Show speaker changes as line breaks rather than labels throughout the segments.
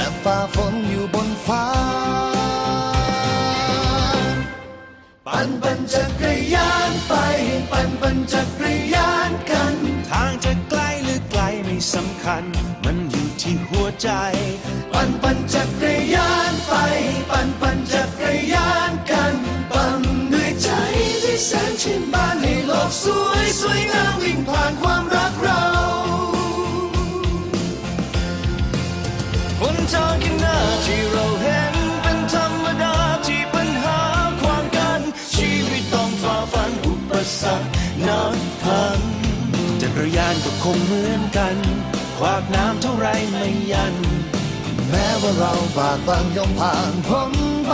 ะ ฝ่าฝนอยู่บนฟ้า
ปั่นปั่นจักรยานไป ปั่นปั่นจักรยานกัน ทางจะไกลหรือไกลไม่สำคัญ มันอยู่ที่หัวใจ ก็คงเหมือนกัน ขวากน้ำเท่าไรไม่ยัน
แม้ว่าเราบากบั่นย่อมผ่านพ้นไป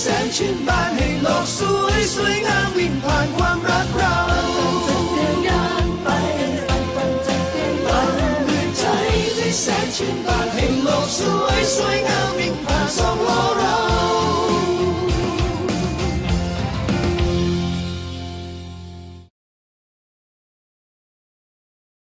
แสนชื่นบานให้โลกสวยสวยงามวิ่งผ่านความรักเราฟันฟันจักรยานไปปันปันจักรยานด้วยใจที่แสนชื่นบานให้โลกสวยสวยงาม